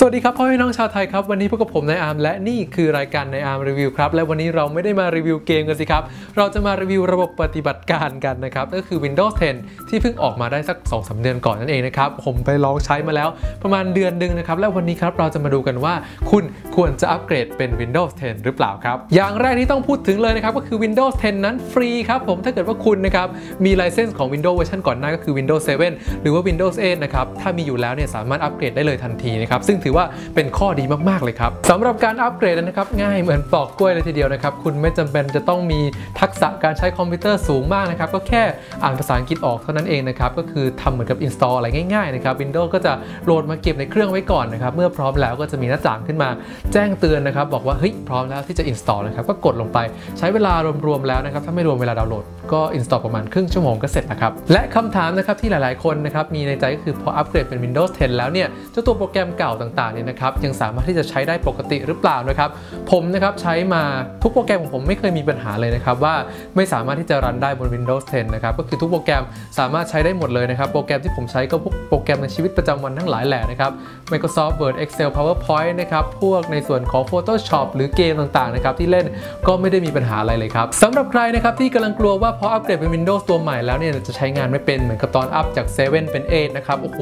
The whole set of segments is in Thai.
สวัสดีครับพ่อแม่น้องชาวไทยครับ วันนี้พบกับผมนายอาร์มและนี่คือรายการนายอาร์มรีวิวครับ และวันนี้เราไม่ได้มารีวิวเกมกันสิครับ เราจะมารีวิวระบบปฏิบัติการกันนะครับ ก็คือ Windows 10 ที่เพิ่งออกมาได้สัก2อสเดือนก่อนนั่นเองนะครับ ผมไปลองใช้มาแล้วประมาณเดือนหนึ่งนะครับ และวันนี้ครับเราจะมาดูกันว่า คุณควรจะอัปเกรดเป็น Windows 10 หรือเปล่าครับ อย่างแรกที่ต้องพูดถึงเลยนะครับก็คือ Windows 10 นั้นฟรีครับผมถ้าเกิดว่าคุณนะครับมีไลเซนส์ของ Windows เวอร์ชันก่อนหน้าก็คือ Windows 7 หรือว่า Windows 8นะครับถ้ามีอยู่แล้วเนี่ยสามารถอัปเกรดได้เลยทันทีนะครับซึ่งถอว่าเป็นข้อดีมากๆเลยครับสำหรับการอัปเกรดนะครับง่ายเหมือนปลอกกล้วยเลยทีเดียวนะครับคุณไม่จำเป็นจะต้องมีทักษะการใช้คอมพิวเตอร์สูงมากนะครับก็แค่อ่านภาษาอังกฤษออกเท่านั้นเองนะครับก็คือทำเหมือนกับ install อะไรง่ายๆนะครับ Windows ก็จะโหลดมาเก็บในเครื่องไว้ก่อนนะครับเมื่อพร้อมแล้วก็จะมีหน้าต่างขึ้นมาแจ้งเตือนนะครับบอกว่าเฮ้ยพร้อมแล้วที่จะ install นะครับก็กดลงไปใช้เวลารวมๆแล้วนะครับถ้าไม่รวมเวลาดาวน์โหลดก็ install ประมาณครึ่งชั่วโมงก็เสร็จนะครับและคำถามนะครับที่หลายๆคนนะครับมีในใจก็คือพออัปเกรดเป็น Windows 10 แล้วเนี่ยเจ้าตัวโปรแกรมเก่าต่างๆเนี่ยนะครับยังสามารถที่จะใช้ได้ปกติหรือเปล่านะครับผมนะครับใช้มาทุกโปรแกรมของผมไม่เคยมีปัญหาเลยนะครับว่าไม่สามารถที่จะรันได้บน Windows 10 นะครับก็คือทุกโปรแกรมสามารถใช้ได้หมดเลยนะครับโปรแกรมที่ผมใช้ก็พวกโปรแกรมในชีวิตประจำวันทั้งหลายแหละนะครับ Microsoft Word Excel PowerPoint นะครับพวกในส่วนของ Photoshop หรือเกมต่างๆนะครับที่เล่นก็ไม่ได้มีปัญหาอะไรเลยครับสำหรับใครนะครับที่กำลังกลัวว่าพออัปเกรดเป็น Windows ตัวใหม่แล้วเนี่ยจะใช้งานไม่เป็นเหมือนกับตอนอัพจาก 7 เป็น8นะครับโอ้โห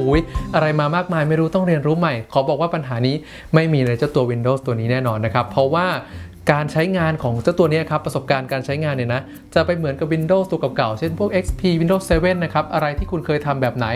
อะไรมามากมายไม่รู้ต้องเรียนรู้ใหม่ขอบอกว่าปัญหานี้ไม่มีเลยเจ้าตัว Windows ตัวนี้แน่นอนนะครับ เพราะว่า การใช้งานของเจ้าตัวนี้ครับประสบการณ์การใช้งานเนี่ยนะจะไปเหมือนกับ Windows ตัวเก่าๆเช่นพวก XP Windows 7 นะครับ อะไรที่คุณเคยทำแบบไหน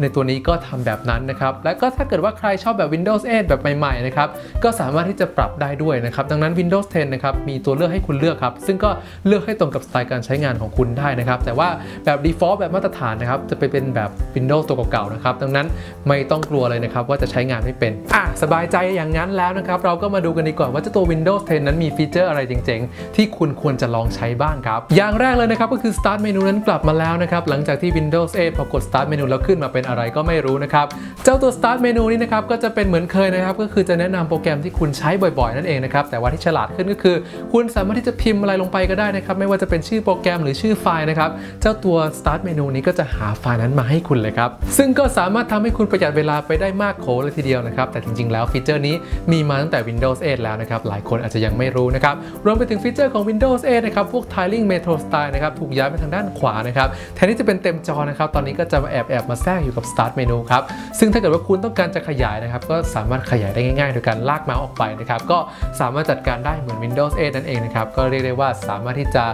ในตัวนี้ก็ทำแบบนั้นนะครับ และก็ถ้าเกิดว่าใครชอบแบบ Windows 8 แบบใหม่ๆนะครับก็สามารถที่จะปรับได้ด้วยนะครับดังนั้น Windows 10 นะครับมีตัวเลือกให้คุณเลือกครับ ซึ่งก็เลือกให้ตรงกับสไตล์การใช้งานของคุณได้นะครับ แต่ว่าแบบ default แบบมาตรฐานนะครับจะไปเป็นแบบ Windows ตัวเก่าๆนะครับดังนั้นไม่ต้องกลัวเลยนะครับว่าจะใช้งานไม่เป็นอะสบายใจอย่างนั้นแล้วนะครับเราก็มาดูกันดีกว่าว่าเจ้าตัว Windows 10 นั้นมีฟีเจอร์อะไรเจริงๆ ที่คุณควรจะลองใช้บ้างครับ อย่างแรกเลยนะครับก็คือ Start เมนูนั้นกลับมาแล้วนะครับ หลังจากที่ Windows 8พอกด Start เมนูแล้วขึ้นมาเป็นอะไรก็ไม่รู้นะครับ เจ้าตัว Start เมนูนี้นะครับก็จะเป็นเหมือนเคยนะครับ ก็คือจะแนะนำโปรแกรมที่คุณใช้บ่อยๆ นั่นเองนะครับ แต่ว่าที่ฉลาดขึ้นก็คือ คุณสามารถที่จะพิมพ์อะไรลงไปก็ได้นะครับไม่ว่าจะเป็นชื่อโปรแกรมหรือชื่อไฟล์นะครับเจ้าตัว Start เมนูนี้ก็จะหาไฟล์นั้นมาให้คุณเลยครับซึ่งก็สามารถทำให้คุณประหยัดเวลาไปได้มากโขเลยทีเดียวนะครับแต่จริงๆ แล้วฟีเจอร์นี้มีมาตั้งแต่ Windows 8 แล้วนะครับหลายคนอาจจะยังไม่รู้นะครับรวมไปถึงฟีเจอร์ของ Windows 8นะครับพวก Tiling Metro Style นะครับถูกย้ายไปทางด้านขวานะครับแทนที่จะเป็นเต็มจอนะครับตอนนี้ก็จะมาแอบแอบมาแทรกอยู่กับ Start เมนูครับซึ่งถ้าเกิดว่าคุณต้องการจะขยายนะครับก็สามารถขยายได้ง่ายๆ โดยการลากเมาส์ออกไปนะครับก็สามารถจัดการได้เหมือน Windows 8 นั่นเองนะครับก็เรียกได้ว่าสามารถที่จะ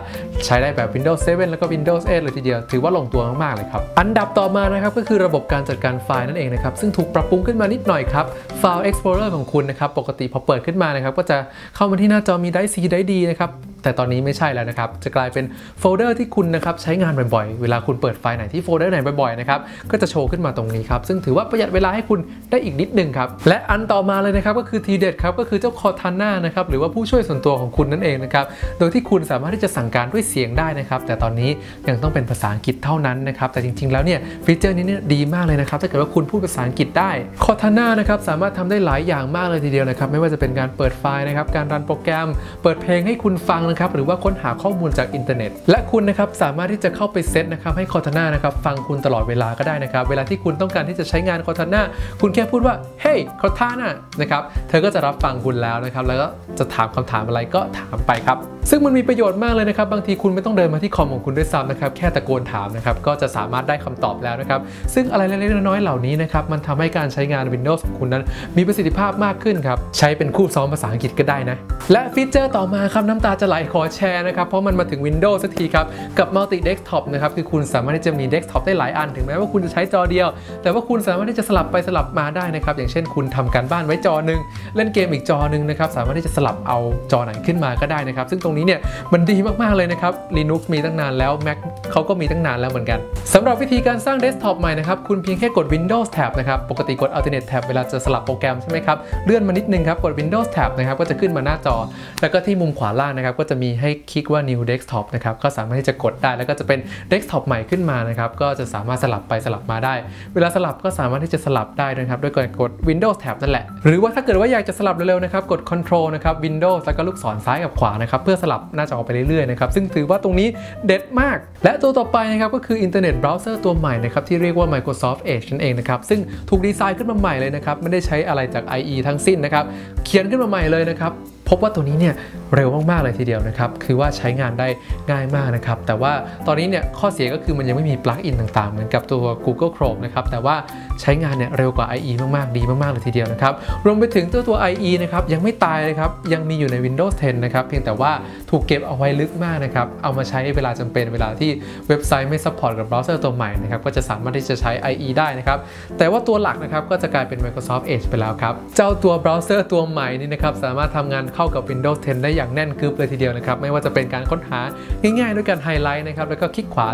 ใช้ได้แบบ Windows 7 แล้วก็ Windows 8 เลยทีเดียว ถือว่าลงตัวมากๆเลยครับอันดับต่อมานะครับก็คือระบบการจัดการไฟล์นั่นเองนะครับซึ่งถูกปรับปรุงขึ้นมานิดหน่อยครับ File Explorer ของคุณนะครับปกติพอเปิดขึ้นมานะครับก็จะเข้ามาที่หน้าจอมีได้ C ได้ D นะครับ แต่ตอนนี้ไม่ใช่แล้วนะครับ จะกลายเป็นโฟลเดอร์ที่คุณนะครับใช้งานบ่อยๆ เวลาคุณเปิดไฟล์ไหนที่โฟลเดอร์ไหนบ่อยๆนะครับ ก็จะโชว์ขึ้นมาตรงนี้ครับ ซึ่งถือว่าประหยัดเวลาให้คุณได้อีกนิดนึงครับ และอันต่อมาเลยนะครับก็คือทีเด็ดครับ ก็คือเจ้าคอทาน่านะครับ หรือว่าผู้ช่วยส่วนตัวของคุณนั่นเองนะครับ โดยที่คุณสามารถที่จะสั่งการด้วยเสียงได้นะครับ แต่ตอนนี้ยังต้องเป็นภาษาอังกฤษเท่านั้นนะครับ แต่จริง ๆ แล้วเนี่ยฟีเจอร์นี้เนี่ยดีมากเลยนะครับ ถ้าเกิดว่าคุณพูดภาษาอังกฤษได้คอทาน่านะครับสามารถทำได้หลายอย่างมากเลยทีเดียวนะครับ ไม่ว่าจะเป็นการเปิดไฟล์นะครับ การรันโปรแกรม เปิดเพลงให้คุณฟังนะครับหรือว่าค้นหาข้อมูลจากอินเทอร์เน็ต และคุณนะครับสามารถที่จะเข้าไปเซตนะครับให้คอร์ทนานะครับฟังคุณตลอดเวลาก็ได้นะครับเวลาที่คุณต้องการที่จะใช้งานคอร์ทนาคุณแค่พูดว่า hey คอร์ทาน่านะครับเธอก็จะรับฟังคุณแล้วนะครับแล้วก็จะถามคำถามอะไรก็ถามไปครับซึ่งมันมีประโยชน์มากเลยนะครับบางทีคุณไม่ต้องเดินมาที่คอมของคุณด้วยซ้ำนะครับแค่ตะโกนถามนะครับก็จะสามารถได้คำตอบแล้วนะครับซึ่งอะไรเล็กๆน้อยๆเหล่านี้นะครับมันทำให้การใช้งาน Windows ของคุณนั้น มีประสิทธิภาพมากขึ้นครับใช้เป็นคู่ซ้อมภาษาอังกฤษก็ได้นะและฟีเจอร์ต่อมาครับน้ำตาจะไหลขอแชร์นะครับ เพราะมันมาถึง Windows สักทีครับ กับ Multi Desktop นะครับ คือคุณสามารถที่จะมี Desktop ได้หลายอัน ถึงแม้ว่าคุณจะใช้จอเดียว แต่ว่าคุณสามารถที่จะสลับไปสลับมาได้นะครับ อย่างเช่นคุณทำการบ้านไว้จอหนึ่งเล่นเกมอีกจอหนึ่งนะครับ สามารถที่จะสลับเอาจอไหนขึ้นมาก็ได้นะครับ ซึ่งตรงนี้เนี่ยมันดีมากๆเลยนะครับ Linux มีตั้งนานแล้ว Mac เขาก็มีตั้งนานแล้วเหมือนกันสำหรับวิธีการสร้าง Desktop ใหม่นะครับคุณเพียงแค่กด Windows Tab นะครับปกติกด Alternate Tab เวลาจะสลับโปรแกรมใช่ไหมครับเลื่อนมานิดนึงครับกด Windows Tab นะครับก็จะขึ้นมาหน้าจอ แล้วก็ที่มุมขวาล่างนะครับก็จะมีให้คลิกว่า new desktop นะครับก็สามารถที่จะกดได้แล้วก็จะเป็น desktop ใหม่ขึ้นมานะครับก็จะสามารถสลับไปสลับมาได้ เวลาสลับก็สามารถที่จะสลับได้นะครับด้วยการกด Windows Tab นั่นแหละ หรือว่าถ้าเกิดว่าอยากจะสลับเร็วๆนะครับกด Control นะครับ Windows แล้วก็ลูกศรซ้ายกับขวานะครับเพื่อสลับหน้าจอไปเรื่อยๆนะครับซึ่งถือว่าตรงนี้เด็ดมาก และตัวต่อไปนะครับก็คือ Internet Browser ตัวใหม่นะครับที่เรียกว่า Microsoft Edge นั่นเองนะครับซึ่งถูกดีไซน์ขึ้นมาใหม่เลยนะครับไม่ได้ใช้อะไรจาก IE ทั้งสิ้นนะครับเขียนขึ้นมาใหม่เลยนะครับ พบว่าตัวนี้เนี่ยเร็วมากๆเลยทีเดียวนะครับ คือว่าใช้งานได้ง่ายมากนะครับ แต่ว่าตอนนี้เนี่ยข้อเสียก็คือมันยังไม่มีปลั๊กอินต่างๆ เหมือนกับตัว Google Chrome นะครับ แต่ว่าใช้งานเนี่ยเร็วกว่า IE มากๆ ดีมากๆเลยทีเดียวนะครับ รวมไปถึงตัวตัว IE นะครับยังไม่ตายเลยครับ ยังมีอยู่ใน Windows 10 นะครับ เพียงแต่ว่าถูกเก็บเอาไว้ลึกมากนะครับ เอามาใช้เวลาจำเป็นเวลาที่เว็บไซต์ไม่ซัพพอร์ตกับเบราว์เซอร์ตัวใหม่นะครับ ก็จะสามารถที่จะใช้ IE ได้นะครับ แต่ว่าตัวหลักนะครับก็จะกลายเป็น Microsoft Edge ไปแล้วครับ เจ้าตัวเบราว์เซอร์ตัวใหม่นี่นะครับสามารถทำงานเข้ากับ Windows 10 ได้อย่างแน่นกึบเลยทีเดียวนะครับ ไม่ว่าจะเป็นการค้นหาง่ายๆ ด้วยการไฮไลท์นะครับ แล้วก็คลิกขวา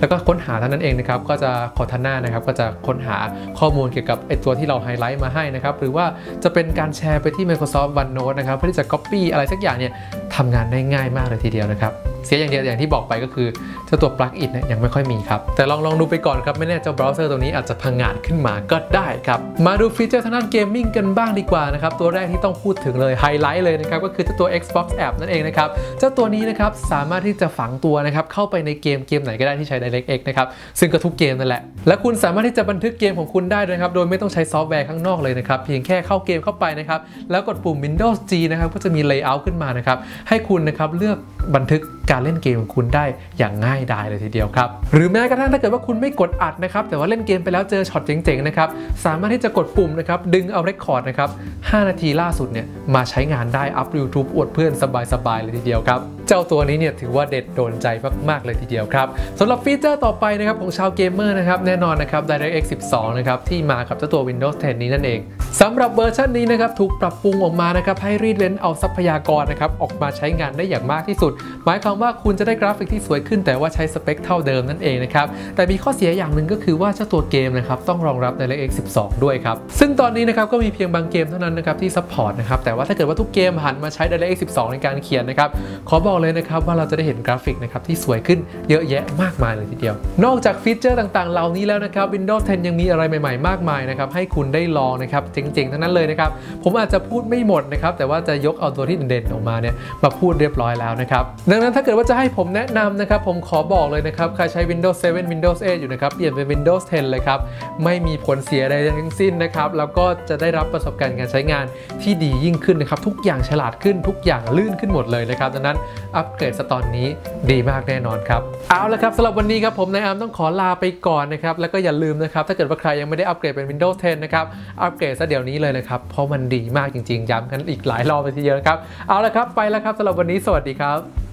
แล้วก็ค้นหาเท่านั้นเองนะครับ ก็จะคอร์ทาน่านะครับ ก็จะค้นหาข้อมูลเกี่ยวกับไอตัวที่เราไฮไลท์มาให้นะครับ หรือว่าจะเป็นการแชร์ไปที่ Microsoft OneNote นะครับ เพื่อที่จะ Copy อะไรสักอย่างเนี่ยทำงานได้ง่ายมากเลยทีเดียวนะครับเสียอย่างเดียวอย่างที่บอกไปก็คือเจ้าตัวปลั๊กอินเนี่ยยังไม่ค่อยมีครับ แต่ลองลองดูไปก่อนครับ ไม่แน่เจ้าเบราว์เซอร์ตัวนี้อาจจะพังงาดขึ้นมาก็ได้ครับ มาดูฟีเจอร์ทางด้านเกมมิ่งกันบ้างดีกว่านะครับ ตัวแรกที่ต้องพูดถึงเลยไฮไลท์เลยนะครับก็คือเจ้าตัว Xbox App นั่นเองนะครับเจ้าตัวนี้นะครับสามารถที่จะฝังตัวนะครับเข้าไปในเกมเกมไหนก็ได้ที่ใช้ DirectX นะครับซึ่งก็ทุกเกมนั่นแหละและคุณสามารถที่จะบันทึกเกมของคุณได้นะครับโดยไม่ต้องใช้ซอฟต์แวร์ข้างนอกเลยนะครับเพียงแค่เข้าเกมเข้าไปนะครับแล้วกดปุ่ม Windows G นะครับก็จะมี Layout ขึ้นมานะครับให้คุณนะครับเลือกบันทึก การเล่นเกมของคุณได้อย่างง่ายดายเลยทีเดียวครับ หรือแม้กระทั่งถ้าเกิดว่าคุณไม่กดอัดนะครับ แต่ว่าเล่นเกมไปแล้วเจอช็อตเจ๋งๆนะครับสามารถที่จะกดปุ่มนะครับดึงเอาเรคคอร์ดนะครับ5นาทีล่าสุดเนี่ยมาใช้งานได้อัพ YouTube อวดเพื่อนสบายๆเลยทีเดียวครับ เจ้าตัวนี้เนี่ยถือว่าเด็ดโดนใจมากๆเลยทีเดียวครับสำหรับฟีเจอร์ต่อไปนะครับของชาวเกมเมอร์นะครับแน่นอนนะครับ DirectX 12 นะครับที่มากับเจ้าตัว Windows 10 นี้นั่นเองสำหรับเวอร์ชันนี้นะครับถูกปรับปรุงออกมานะครับให้รีดเลนเอาทรัพยากรนะครับออกมาใช้งานได้อย่างมากที่สุด หมายความว่าคุณจะได้กราฟิกที่สวยขึ้น แต่ว่าใช้สเปคเท่าเดิมนั่นเองนะครับแต่มีข้อเสียอย่างหนึ่งก็คือว่าเจ้าตัวเกมนะครับต้องรองรับ DirectX 12 ด้วยครับซึ่งตอนนี้นะครับก็มีเพียงบางเกมเท่านั้นนะครับที่ซัพพอร์ตนะครับแต่ว่าถ้าเกิดว่าทุกเกมหันมาใช้ DirectX 12 ในการเขียนนะครับขอบอกเลยนะครับว่าเราจะได้เห็นกราฟิกนะครับที่สวยขึ้นเยอะแยะมากมายเลยทีเดียว นอกจากฟีเจอร์ต่างๆ เหล่านี้แล้วนะครับ Windows 10 ยังมีอะไรใหม่ ๆ มากมายนะครับให้คุณได้ลองนะครับเจ๋งๆ ทั้งนั้นเลยนะครับผมอาจจะพูดไม่หมดนะครับแต่ว่าจะยกเอาตัวที่เด่นๆออกมาเนี่ยมาพูดเรียบร้อยแล้วนะครับดังนั้นถ้าเกิดว่าจะให้ผมแนะนำนะครับผมขอบอกเลยนะครับใครใช้ Windows 7 Windows 8 อยู่นะครับเปลี่ยนเป็น Windows 10 เลยครับไม่มีผลเสียใดทั้งสิ้นนะครับแล้วก็จะได้รับประสบการณ์การใช้งานที่ดียิ่งขึ้นนะครับทุกอย่างฉลาดขึ้นทุกอย่างลื่นขึ้นหมดเลยนะครับดังนั้นอัปเกรดสตอนนี้ดีมากแน่นอนครับ เอาละครับสำหรับวันนี้ครับผมนายอาร์มต้องขอลาไปก่อนนะครับ แล้วก็อย่าลืมนะครับ ถ้าเกิดว่าใครยังไม่ได้อัปเกรดเป็น Windows 10 นะครับ อัปเกรดซะเดี๋ยวนี้เลยนะครับ เพราะมันดีมากจริงๆ ย้ำกันอีกหลายรอบไปทีเดียวนะครับ เอาละครับไปแล้วครับสำหรับวันนี้สวัสดีครับ